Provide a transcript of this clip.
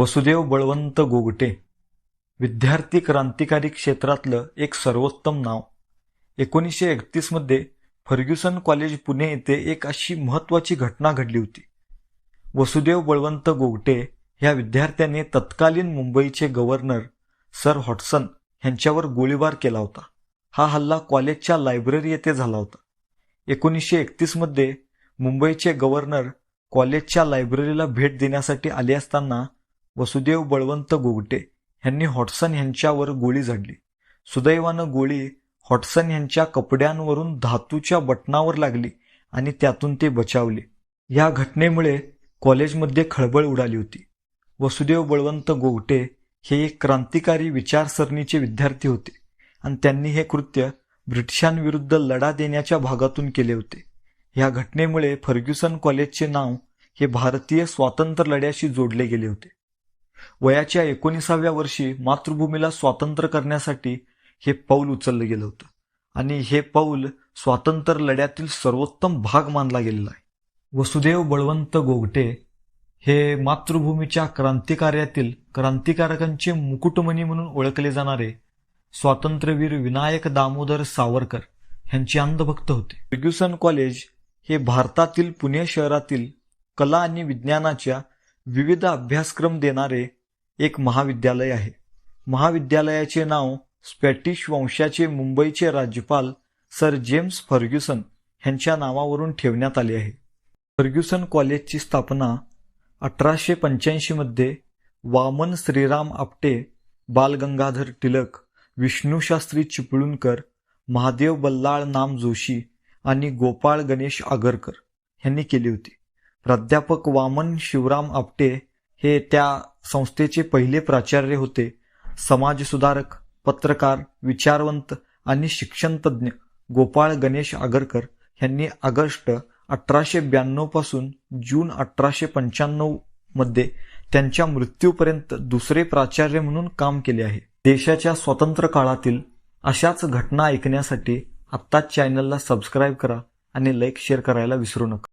वसुदेव बळवंत गोगटे विद्यार्थी क्रांतिकारी क्षेत्रातलं एक सर्वोत्तम नाव. एकोणीसशे एकतीसमध्ये फर्ग्युसन कॉलेज पुणे येथे एक अशी महत्त्वाची घटना घडली होती. वसुदेव बळवंत गोगटे ह्या विद्यार्थ्याने तत्कालीन मुंबईचे गव्हर्नर सर हॉटसन यांच्यावर गोळीबार केला होता. हा हल्ला कॉलेजच्या लायब्ररी येथे झाला होता. एकोणीसशे एकतीसमध्ये मुंबईचे गव्हर्नर कॉलेजच्या लायब्ररीला भेट देण्यासाठी आले असताना वसुदेव बळवंत गोगटे यांनी हॉटसन यांच्यावर गोळी झाडली. सुदैवानं गोळी हॉटसन यांच्या कपड्यांवरून धातूच्या बटनावर लागली आणि त्यातून ते बचावले. या घटनेमुळे कॉलेजमध्ये खळबळ उडाली होती. वसुदेव बळवंत गोगटे हे एक क्रांतिकारी विचारसरणीचे विद्यार्थी होते आणि त्यांनी हे कृत्य ब्रिटिशांविरुद्ध लढा देण्याच्या भागातून केले होते. या घटनेमुळे फर्ग्युसन कॉलेजचे नाव हे भारतीय स्वातंत्र्य लढ्याशी जोडले गेले होते. वयाच्या एकोणीसाव्या वर्षी मातृभूमीला स्वातंत्र्य करण्यासाठी हे पाऊल उचललं गेलं होतं. आणि हे पाऊल स्वातंत्र्य लढ्यातील सर्वोत्तम भाग मानला गेलेला आहे. वसुदेव बळवंत गोगटे हे मातृभूमीच्या क्रांतिकार्यातील क्रांतिकारकांचे मुकुटमणी म्हणून ओळखले जाणारे स्वातंत्र्यवीर विनायक दामोदर सावरकर यांचे अंधभक्त होते. फर्ग्युसन कॉलेज हे भारतातील पुणे शहरातील कला आणि विज्ञानाच्या विविध अभ्यासक्रम देणारे एक महाविद्यालय आहे. महाविद्यालयाचे नाव स्पॅटिश वंशाचे मुंबईचे राज्यपाल सर जेम्स फर्ग्युसन यांच्या नावावरून ठेवण्यात आले आहे. फर्ग्युसन कॉलेजची स्थापना अठराशे पंच्याऐंशीमध्ये वामन श्रीराम आपटे बालगंगाधर टिळक विष्णूशास्त्री चिपळूणकर महादेव बल्लाळ नाम जोशी आणि गोपाळ गणेश आगरकर यांनी केली होती. प्राध्यापक वामन शिवराम आपटे हे त्या संस्थेचे पहिले प्राचार्य होते. समाजसुधारक पत्रकार विचारवंत आणि शिक्षणतज्ज्ञ गोपाळ गणेश आगरकर यांनी ऑगस्ट अठराशे ब्याण्णवपासून जून अठराशे पंच्याण्णवमध्ये त्यांच्या मृत्यूपर्यंत दुसरे प्राचार्य म्हणून काम केले आहे. देशाच्या स्वतंत्र काळातील अशाच घटना ऐकण्यासाठी आत्ताच चॅनलला सबस्क्राईब करा आणि लाईक शेअर करायला विसरू नका.